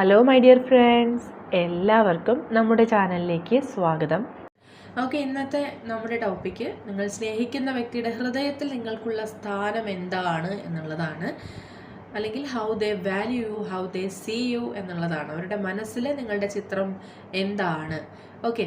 Hello my dear friends എല്ലാവർക്കും നമ്മുടെ ചാനലിലേക്ക് സ്വാഗതം. ഓക്കെ ഇന്നത്തെ നമ്മുടെ ടോപ്പിക്ക് നിങ്ങൾ സ്നേഹിക്കുന്ന വ്യക്തിയുടെ ഹൃദയത്തിൽ നിങ്ങൾക്കുള്ള സ്ഥാനം എന്താണ് എന്നുള്ളതാണ്. അല്ലെങ്കിൽ how they value you how they see you എന്നുള്ളതാണ്. അവരുടെ മനസ്സിൽ നിങ്ങളുടെ ചിത്രം എന്താണ്? ഓക്കെ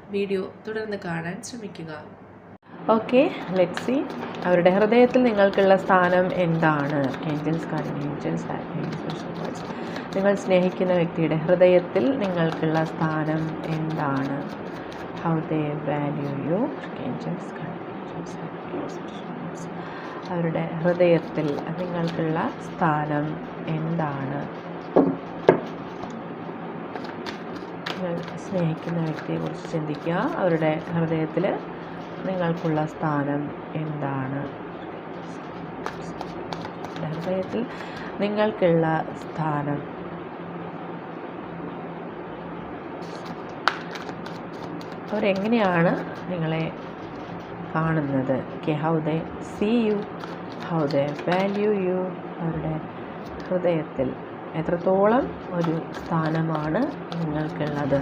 വീഡിയോ തുടർന്ന് കാണാൻ ശ്രമിക്കുക. ഓക്കെ ലെറ്റ് സി അവരുടെ ഹൃദയത്തിൽ നിങ്ങൾക്കുള്ള സ്ഥാനം എന്താണ്? ഏഞ്ചൽസ് കാർഡിംഗ് ഏഞ്ചൽസ് നിങ്ങൾ സ്നേഹിക്കുന്ന വ്യക്തിയുടെ ഹൃദയത്തിൽ നിങ്ങൾക്കുള്ള സ്ഥാനം എന്താണ്? How they value you angels അവരുടെ ഹൃദയത്തിൽ നിങ്ങൾക്കുള്ള സ്ഥാനം എന്താണ്? സ്നേഹിക്കുന്ന വ്യക്തിയെക്കുറിച്ച് ചിന്തിക്കുക. അവരുടെ ഹൃദയത്തിൽ നിങ്ങൾക്കുള്ള സ്ഥാനം എന്താണ്? ഹൃദയത്തിൽ നിങ്ങൾക്കുള്ള സ്ഥാനം. അവരെങ്ങനെയാണ് നിങ്ങളെ കാണുന്നത്? Okay how they see you how they value you അവരുടെ ഹൃദയത്തിൽ എത്രത്തോളം ഒരു സ്ഥാനമാണ് നിങ്ങൾക്കുള്ളത്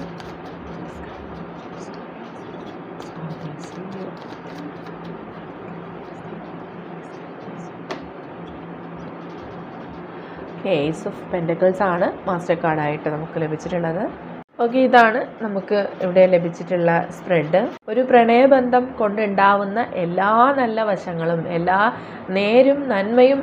ഏസ് ഓഫ് പെൻഡക്കിൾസ് ആണ് മാസ്റ്റർ കാർഡായിട്ട് നമുക്ക് ലഭിച്ചിട്ടുള്ളത്. ഓക്കെ ഇതാണ് നമുക്ക് ഇവിടെ ലഭിച്ചിട്ടുള്ള സ്പ്രെഡ് ഒരു പ്രണയബന്ധം കൊണ്ടുണ്ടാവുന്ന എല്ലാ നല്ല വശങ്ങളും എല്ലാ നേരും നന്മയും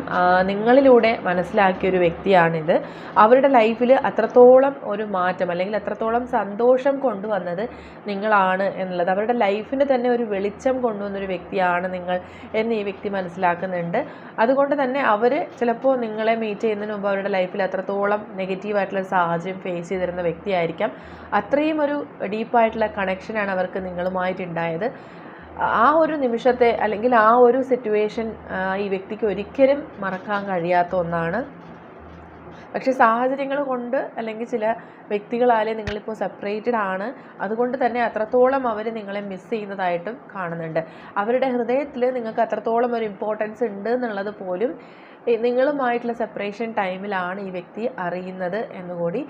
നിങ്ങളിലൂടെ മനസ്സിലാക്കിയ ഒരു വ്യക്തിയാണിത്. അവരുടെ ലൈഫിൽ അത്രത്തോളം ഒരു മാറ്റം അല്ലെങ്കിൽ അത്രത്തോളം സന്തോഷം കൊണ്ടുവന്നത് നിങ്ങളാണ് എന്നുള്ളത്. അവരുടെ ലൈഫിന് തന്നെ ഒരു വെളിച്ചം കൊണ്ടുവന്നൊരു വ്യക്തിയാണ് നിങ്ങൾ എന്ന് ഈ വ്യക്തി മനസ്സിലാക്കുന്നുണ്ട്. അതുകൊണ്ട് തന്നെ അവർ ചിലപ്പോൾ നിങ്ങളെ മീറ്റ് ചെയ്യുന്നതിന് മുമ്പ് അവരുടെ ലൈഫിൽ അത്രത്തോളം നെഗറ്റീവായിട്ടുള്ള സാഹചര്യം ഫേസ് ചെയ്തിരുന്ന വ്യക്തിയായിരിക്കാം. അത്രയും ഒരു ഡീപ്പായിട്ടുള്ള കണക്ഷനാണ് അവർക്ക് നിങ്ങളുമായിട്ടുണ്ടായത്. ആ ഒരു നിമിഷത്തെ അല്ലെങ്കിൽ ആ ഒരു സിറ്റുവേഷൻ ഈ വ്യക്തിക്ക് ഒരിക്കലും മറക്കാൻ കഴിയാത്ത ഒന്നാണ്. പക്ഷെ സാഹചര്യങ്ങൾ കൊണ്ട് അല്ലെങ്കിൽ ചില വ്യക്തികളാലെ നിങ്ങളിപ്പോൾ സെപ്പറേറ്റഡ് ആണ്. അതുകൊണ്ട് തന്നെ അത്രത്തോളം അവർ നിങ്ങളെ മിസ് ചെയ്യുന്നതായിട്ടും കാണുന്നുണ്ട്. അവരുടെ ഹൃദയത്തിൽ നിങ്ങൾക്ക് അത്രത്തോളം ഒരു ഇമ്പോർട്ടൻസ് ഉണ്ട് എന്നുള്ളത് പോലും നിങ്ങളുമായിട്ടുള്ള സെപ്പറേഷൻ ടൈമിലാണ് ഈ വ്യക്തി അറിയുന്നത് എന്നുകൂടി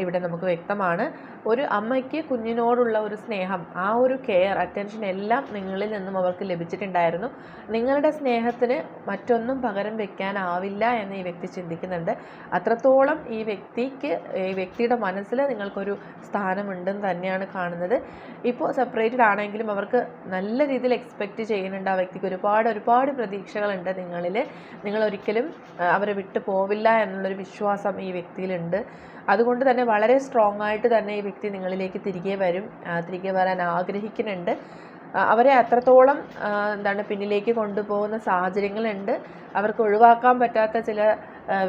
ഇവിടെ നമുക്ക് വ്യക്തമാണ്. ഒരു അമ്മയ്ക്ക് കുഞ്ഞിനോടുള്ള ഒരു സ്നേഹം ആ ഒരു കെയർ അറ്റൻഷൻ എല്ലാം നിങ്ങളിൽ നിന്നും അവർക്ക് ലഭിച്ചിട്ടുണ്ടായിരുന്നു. നിങ്ങളുടെ സ്നേഹത്തിന് മറ്റൊന്നും പകരം വെക്കാനാവില്ല എന്ന് ഈ വ്യക്തി ചിന്തിക്കുന്നുണ്ട്. അത്രത്തോളം ഈ വ്യക്തിക്ക് ഈ വ്യക്തിയുടെ മനസ്സിൽ നിങ്ങൾക്കൊരു സ്ഥാനമുണ്ടെന്ന് തന്നെയാണ് കാണുന്നത്. ഇപ്പോൾ സെപ്പറേറ്റഡ് ആണെങ്കിലും അവർക്ക് നല്ല രീതിയിൽ എക്സ്പെക്റ്റ് ചെയ്യുന്നുണ്ട് ആ വ്യക്തിക്ക്. ഒരുപാട് ഒരുപാട് പ്രതീക്ഷകളുണ്ട് നിങ്ങളിൽ. നിങ്ങൾ ഒരിക്കലും അവരെ വിട്ടു പോവില്ല എന്നുള്ളൊരു വിശ്വാസം ഈ വ്യക്തിയിലുണ്ട്. അതുകൊണ്ട് തന്നെ വളരെ സ്ട്രോങ് ആയിട്ട് തന്നെ ഈ വ്യക്തി നിങ്ങളിലേക്ക് തിരികെ വരും. തിരികെ വരാൻ ആഗ്രഹിക്കുന്നുണ്ട്. അവരെ അത്രത്തോളം എന്താണ് പിന്നിലേക്ക് കൊണ്ടുപോകുന്ന സാഹചര്യങ്ങളുണ്ട്. അവർക്ക് ഒഴിവാക്കാൻ പറ്റാത്ത ചില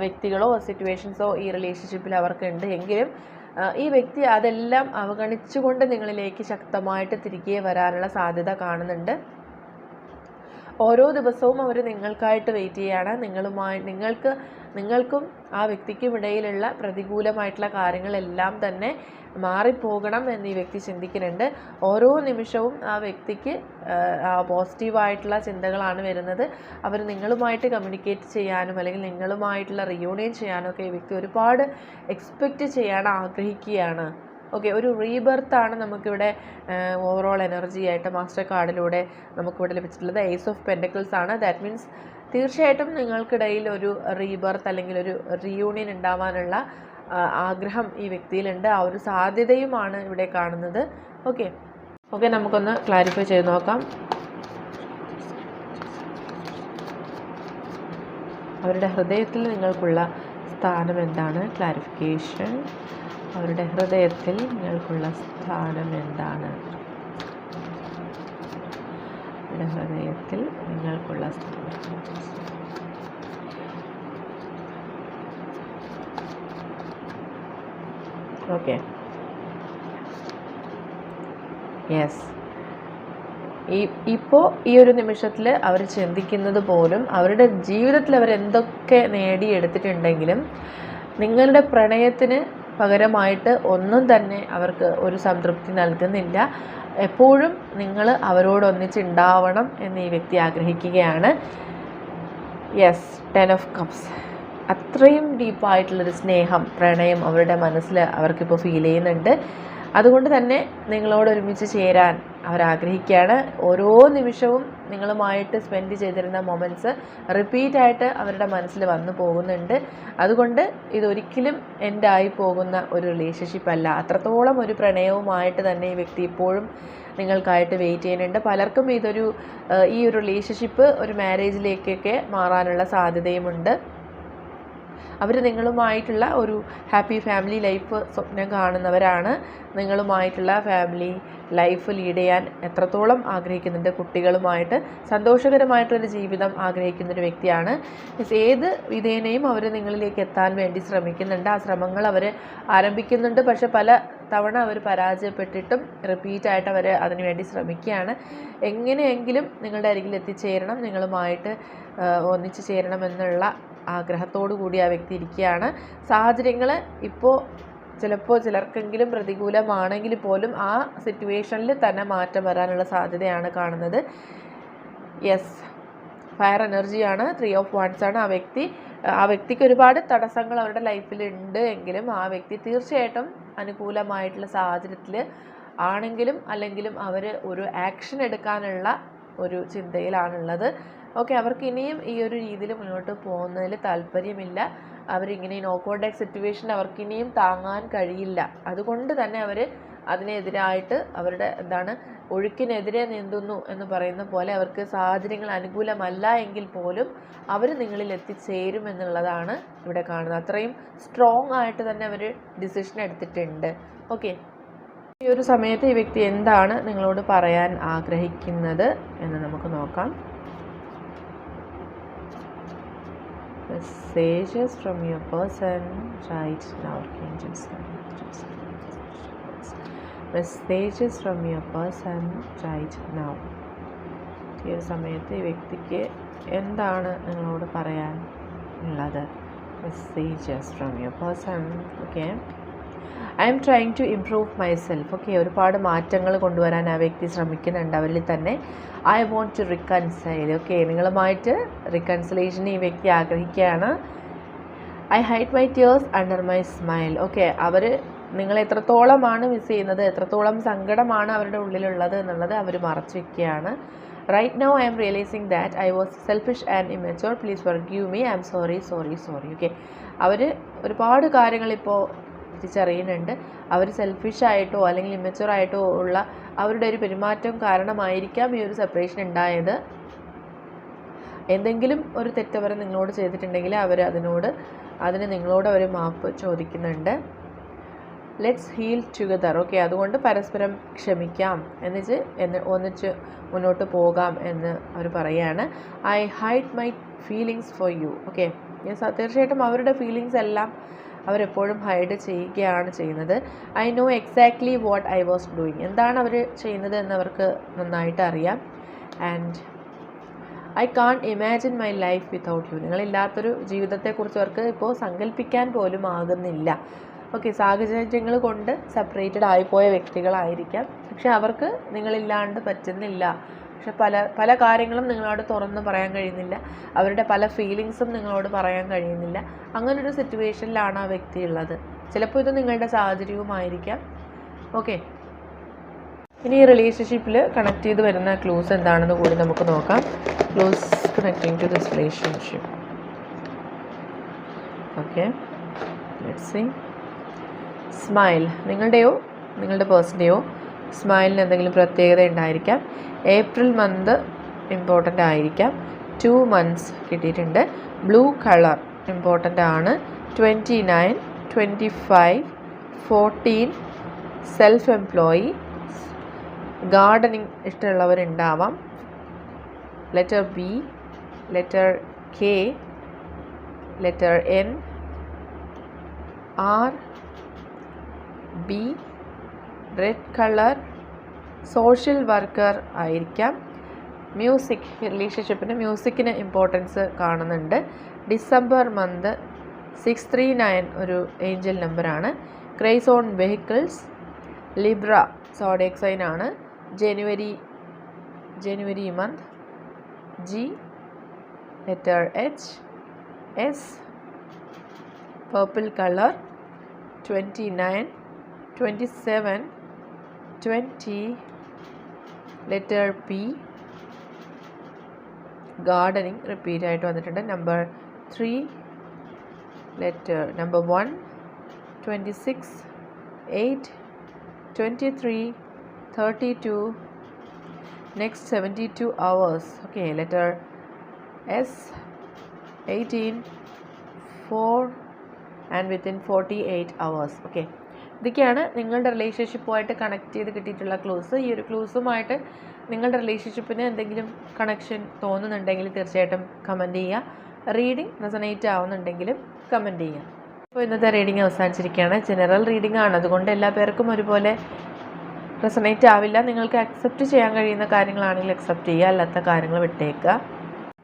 വ്യക്തികളോ സിറ്റുവേഷൻസോ ഈ റിലേഷൻഷിപ്പിൽ അവർക്കുണ്ട്. എങ്കിലും ഈ വ്യക്തി അതെല്ലാം അവഗണിച്ചുകൊണ്ട് നിങ്ങളിലേക്ക് ശക്തമായിട്ട് തിരികെ വരാനുള്ള സാധ്യത കാണുന്നുണ്ട്. ഓരോ ദിവസവും അവർ നിങ്ങൾക്കായിട്ട് വെയിറ്റ് ചെയ്യുകയാണ് നിങ്ങളുമായി നിങ്ങൾക്ക് നിങ്ങൾക്കും ആ വ്യക്തിക്കും ഇടയിലുള്ള പ്രതികൂലമായിട്ടുള്ള കാര്യങ്ങളെല്ലാം തന്നെ മാറിപ്പോകണം എന്ന് ഈ വ്യക്തി ചിന്തിക്കുന്നുണ്ട്. ഓരോ നിമിഷവും ആ വ്യക്തിക്ക് പോസിറ്റീവായിട്ടുള്ള ചിന്തകളാണ് വരുന്നത്. അവർ നിങ്ങളുമായിട്ട് കമ്മ്യൂണിക്കേറ്റ് ചെയ്യാനും അല്ലെങ്കിൽ നിങ്ങളുമായിട്ടുള്ള റിയൂണിയൻ ചെയ്യാനും ഒക്കെ ഈ വ്യക്തി ഒരുപാട് എക്സ്പെക്റ്റ് ചെയ്യാൻ ആഗ്രഹിക്കുകയാണ്. ഓക്കെ ഒരു റീബർത്ത് ആണ് നമുക്കിവിടെ ഓവറോൾ എനർജി ആയിട്ട് മാസ്റ്റർ കാർഡിലൂടെ നമുക്കിവിടെ ലഭിച്ചിട്ടുള്ളത്. ഏസ് ഓഫ് പെൻഡക്കിൾസ് ആണ്. ദാറ്റ് മീൻസ് തീർച്ചയായിട്ടും നിങ്ങൾക്കിടയിൽ ഒരു റീബർത്ത് അല്ലെങ്കിൽ ഒരു റീയൂണിയൻ ഉണ്ടാവാനുള്ള ആഗ്രഹം ഈ വ്യക്തിയിലുണ്ട്. ആ ഒരു സാധ്യതയുമാണ് ഇവിടെ കാണുന്നത്. ഓക്കെ ഓക്കെ നമുക്കൊന്ന് ക്ലാരിഫൈ ചെയ്ത് നോക്കാം. അവരുടെ ഹൃദയത്തിൽ നിങ്ങൾക്കുള്ള സ്ഥാനം എന്താണ്? ക്ലാരിഫിക്കേഷൻ അവരുടെ ഹൃദയത്തിൽ നിങ്ങൾക്കുള്ള സ്ഥാനം എന്താണ്? അവരുടെ ഹൃദയത്തിൽ നിങ്ങൾക്കുള്ള സ്ഥാനം. ഓക്കെ യെസ് ഈ ഇപ്പോൾ ഈ ഒരു നിമിഷത്തിൽ അവർ ചിന്തിക്കുന്നത് പോലും അവരുടെ ജീവിതത്തിൽ അവർ എന്തൊക്കെ നേടിയെടുത്തിട്ടുണ്ടെങ്കിലും നിങ്ങളുടെ പ്രണയത്തിന് പകരമായിട്ട് ഒന്നും തന്നെ അവർക്ക് ഒരു സംതൃപ്തി നൽകുന്നില്ല. എപ്പോഴും നിങ്ങൾ അവരോടൊന്നിച്ചുണ്ടാവണം എന്ന് ഈ വ്യക്തി ആഗ്രഹിക്കുകയാണ്. യെസ് ടെൻ ഓഫ് കപ്സ് അത്രയും ഡീപ്പായിട്ടുള്ളൊരു സ്നേഹം പ്രണയം അവരുടെ മനസ്സിൽ അവർക്കിപ്പോൾ ഫീൽ ചെയ്യുന്നുണ്ട്. അതുകൊണ്ട് തന്നെ നിങ്ങളോട് ഒരുമിച്ച് ചേരാൻ അവരാഗ്രഹിക്കുകയാണ്. ഓരോ നിമിഷവും നിങ്ങളുമായിട്ട് സ്പെൻഡ് ചെയ്തിരുന്ന മൊമെന്റ്സ് റിപ്പീറ്റായിട്ട് അവരുടെ മനസ്സിൽ വന്നു പോകുന്നുണ്ട്. അതുകൊണ്ട് ഇതൊരിക്കലും എൻഡായി പോകുന്ന ഒരു റിലേഷൻഷിപ്പ് അല്ല. അത്രത്തോളം ഒരു പ്രണയവുമായിട്ട് തന്നെ ഈ വ്യക്തി ഇപ്പോഴും നിങ്ങൾക്കായിട്ട് വെയിറ്റ് ചെയ്യുന്നുണ്ട്. പലർക്കും ഇതൊരു ഈ ഒരു റിലേഷൻഷിപ്പ് ഒരു മാരേജിലേക്കൊക്കെ മാറാനുള്ള സാധ്യതയുമുണ്ട്. അവർ നിങ്ങളുമായിട്ടുള്ള ഒരു ഹാപ്പി ഫാമിലി ലൈഫ് സ്വപ്നം കാണുന്നവരാണ്. നിങ്ങളുമായിട്ടുള്ള ഫാമിലി ലൈഫ് ലീഡ് ചെയ്യാൻ എത്രത്തോളം ആഗ്രഹിക്കുന്നുണ്ട് കുട്ടികളുമായിട്ട് സന്തോഷകരമായിട്ടൊരു ജീവിതം ആഗ്രഹിക്കുന്ന ഒരു വ്യക്തിയാണ്. ഏത് വിധേനയും അവർ നിങ്ങളിലേക്ക് എത്താൻ വേണ്ടി ശ്രമിക്കുന്നുണ്ട്. ആ ശ്രമങ്ങൾ അവർ ആരംഭിക്കുന്നുണ്ട്. പക്ഷെ പല തവണ അവർ പരാജയപ്പെട്ടിട്ടും റിപ്പീറ്റായിട്ട് അവർ അതിനുവേണ്ടി ശ്രമിക്കുകയാണ്. എങ്ങനെയെങ്കിലും നിങ്ങളുടെ അരികിൽ എത്തിച്ചേരണം. നിങ്ങളുമായിട്ട് ഒന്നിച്ചു ചേരണമെന്നുള്ള ആഗ്രഹത്തോടു കൂടി ആ വ്യക്തി ഇരിക്കുകയാണ്. സാഹചര്യങ്ങൾ ഇപ്പോൾ ചിലപ്പോൾ ചിലർക്കെങ്കിലും പ്രതികൂലമാണെങ്കിൽ പോലും ആ സിറ്റുവേഷനിൽ തന്നെ മാറ്റം വരാനുള്ള സാധ്യതയാണ് കാണുന്നത്. യെസ് ഫയർ എനർജിയാണ് ത്രീ ഓഫ് വൺസ് ആണ് ആ വ്യക്തി. ആ വ്യക്തിക്ക് ഒരുപാട് തടസ്സങ്ങൾ അവരുടെ ലൈഫിൽ ഉണ്ട് എങ്കിലും ആ വ്യക്തി തീർച്ചയായിട്ടും അനുകൂലമായിട്ടുള്ള സാഹചര്യത്തിൽ ആണെങ്കിലും അല്ലെങ്കിലും അവർ ഒരു ആക്ഷൻ എടുക്കാനുള്ള ഒരു ചിന്തയിലാണുള്ളത്. ഓക്കെ അവർക്ക് ഇനിയും ഈ ഒരു രീതിയിൽ മുന്നോട്ട് പോകുന്നതിൽ താല്പര്യമില്ല. അവരിങ്ങനെ നോ കോണ്ടാക്ട് സിറ്റുവേഷൻ അവർക്ക് ഇനിയും താങ്ങാൻ കഴിയില്ല. അതുകൊണ്ട് തന്നെ അവർ അതിനെതിരായിട്ട് അവരുടെ എന്താണ് ഒഴുക്കിനെതിരെ നീന്തുന്നു എന്ന് പറയുന്ന പോലെ അവർക്ക് സാഹചര്യങ്ങൾ അനുകൂലമല്ല എങ്കിൽ പോലും അവർ നിങ്ങളിൽ എത്തിച്ചേരും എന്നുള്ളതാണ് ഇവിടെ കാണുന്നത്. അത്രയും സ്ട്രോങ് ആയിട്ട് തന്നെ അവർ ഡിസിഷൻ എടുത്തിട്ടുണ്ട്. ഓക്കെ ഈ ഒരു സമയത്ത് ഈ വ്യക്തി എന്താണ് നിങ്ങളോട് പറയാൻ ആഗ്രഹിക്കുന്നത് എന്ന് നമുക്ക് നോക്കാം. Right now can just just messages from your person. Right now ഈ ഒരു സമയത്ത് ഈ വ്യക്തിക്ക് എന്താണ് നിങ്ങളോട് പറയാൻ ഉള്ളത് messages from your person okay I am trying to improve myself okay ഒരുപാട് മാറ്റങ്ങൾ കൊണ്ടുവരാൻ ആ വ്യക്തി ശ്രമിക്കുന്നുണ്ട്. അവരിൽ തന്നെ I want to reconcile okay നിങ്ങളുമായിട്ട് റിക്കൺസിലേഷൻ ഈ വ്യക്തി ആഗ്രഹിക്കുകയാണ്. I hide my tears under my smile okay അവർ നിങ്ങൾ എത്രത്തോളമാണ് മിസ് ചെയ്യുന്നത് എത്രത്തോളം സങ്കടമാണ് അവരുടെ ഉള്ളിലുള്ളത് എന്നുള്ളത് അവർ മറച്ചു വയ്ക്കുകയാണ് right now I am realising that I was selfish and immature please forgive me I am sorry sorry sorry okay അവർ ഒരുപാട് കാര്യങ്ങൾ ഇപ്പോൾ തിരിച്ചറിയുന്നുണ്ട് അവർ സെൽഫിഷായിട്ടോ അല്ലെങ്കിൽ ഇമ്മച്ചുറായിട്ടോ ഉള്ള അവരുടെ ഒരു പെരുമാറ്റം കാരണമായിരിക്കാം ഈ ഒരു സെപ്പറേഷൻ ഉണ്ടായത്. എന്തെങ്കിലും ഒരു തെറ്റവർ നിങ്ങളോട് ചെയ്തിട്ടുണ്ടെങ്കിൽ അവർ അതിനോട് അതിന് നിങ്ങളോട് അവർ മാപ്പ് ചോദിക്കുന്നുണ്ട്. ലെറ്റ്സ് ഹീൽ ടുഗദർ ഓക്കെ അതുകൊണ്ട് പരസ്പരം ക്ഷമിക്കാം. എന്നിച്ച് എന്ന് ഒന്നിച്ച് മുന്നോട്ട് പോകാം എന്ന് അവർ പറയുകയാണ് I hide my feelings for you okay തീർച്ചയായിട്ടും അവരുടെ ഫീലിങ്സ് എല്ലാം അവരെപ്പോഴും ഹൈഡ് ചെയ്യുകയാണ് ചെയ്യുന്നത്. I know exactly what I was doing എന്താണ് അവർ ചെയ്യുന്നത് എന്ന് അവർക്ക് നന്നായിട്ട് അറിയാം. And I can't imagine my life without you നിങ്ങളില്ലാത്തൊരു ജീവിതത്തെക്കുറിച്ച് അവർക്ക് ഇപ്പോൾ സങ്കല്പിക്കാൻ പോലും ആകുന്നില്ല. ഓക്കെ സാഹചര്യങ്ങൾ കൊണ്ട് സെപ്പറേറ്റഡ് ആയിപ്പോയ വ്യക്തികളായിരിക്കാം. പക്ഷെ അവർക്ക് നിങ്ങളില്ലാണ്ട് പറ്റുന്നില്ല. പക്ഷെ പല പല കാര്യങ്ങളും നിങ്ങളോട് തുറന്ന് പറയാൻ കഴിയുന്നില്ല. അവരുടെ പല ഫീലിങ്സും നിങ്ങളോട് പറയാൻ കഴിയുന്നില്ല. അങ്ങനൊരു സിറ്റുവേഷനിലാണ് ആ വ്യക്തി ഉള്ളത്. ചിലപ്പോൾ ഇത് നിങ്ങളുടെ സാഹചര്യവുമായിരിക്കാം. ഓക്കെ ഇനി ഈ റിലേഷൻഷിപ്പിൽ കണക്ട് ചെയ്ത് വരുന്ന ക്ലൂസ് എന്താണെന്ന് കൂടി നമുക്ക് നോക്കാം. Clues connecting to this relationship okay smile നിങ്ങളുടെയോ നിങ്ങളുടെ പേഴ്സന്റെയോ സ്മൈലിന് എന്തെങ്കിലും പ്രത്യേകത ഉണ്ടായിരിക്കാം. ഏപ്രിൽ മന്ത് ഇമ്പോർട്ടന്റ് ആയിരിക്കാം. ടു മന്ത്സ് കിട്ടിയിട്ടുണ്ട്. ബ്ലൂ കളർ ഇമ്പോർട്ടന്റ് ആണ്. Twenty nine twenty five fourteen self employee gardening ഇഷ്ടമുള്ളവരുണ്ടാവാം. Letter B letter K letter N R B red colour social worker ആയിരിക്കാം. മ്യൂസിക് റിലേഷൻഷിപ്പിന് മ്യൂസിക്കിന് ഇമ്പോർട്ടൻസ് കാണുന്നുണ്ട്. December month six three nine ഒരു angel നമ്പറാണ് cries on vehicles Libra zodiac sign ആണ്. January January month G letter H S purple colour twenty nine twenty seven twenty letter P gardening repeat ആയിട്ട് വന്നിട്ടുണ്ട്. Number three letter number one twenty six eight twenty three thirty two next seventy two hours okay letter S eighteen four and within forty eight hours okay ഇതൊക്കെയാണ് നിങ്ങളുടെ റിലേഷൻഷിപ്പുമായിട്ട് connect ചെയ്ത് കിട്ടിയിട്ടുള്ള clues ഈ ഒരു ക്ലൂസുമായിട്ട് നിങ്ങളുടെ റിലേഷൻഷിപ്പിന് എന്തെങ്കിലും കണക്ഷൻ തോന്നുന്നുണ്ടെങ്കിൽ തീർച്ചയായിട്ടും കമന്റ് ചെയ്യുക. റീഡിംഗ് റെസനേറ്റ് ആവുന്നുണ്ടെങ്കിലും കമന്റ് ചെയ്യുക. അപ്പോൾ ഇന്നത്തെ റീഡിംഗ് അവസാനിച്ചിരിക്കുകയാണ്. ജനറൽ റീഡിംഗ് ആണ്. അതുകൊണ്ട് എല്ലാ പേർക്കും ഒരുപോലെ റെസനേറ്റ് ആവില്ല. നിങ്ങൾക്ക് അക്സെപ്റ്റ് ചെയ്യാൻ കഴിയുന്ന കാര്യങ്ങളാണെങ്കിൽ അക്സെപ്റ്റ് ചെയ്യുക. അല്ലാത്ത കാര്യങ്ങൾ വിട്ടേക്കുക.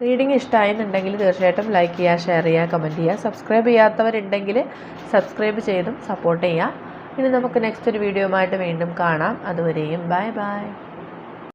റീഡിംഗ് ഇഷ്ടമായെന്നുണ്ടെങ്കിൽ തീർച്ചയായിട്ടും ലൈക്ക് ചെയ്യുക ഷെയർ ചെയ്യുക കമന്റ് ചെയ്യുക. സബ്സ്ക്രൈബ് ചെയ്യാത്തവരുണ്ടെങ്കിൽ സബ്സ്ക്രൈബ് ചെയ്തും സപ്പോർട്ട് ചെയ്യുക. ഇനി നമുക്ക് നെക്സ്റ്റ് ഒരു വീഡിയോയുമായിട്ട് വീണ്ടും കാണാം. അതുവരെയും ബൈ ബൈ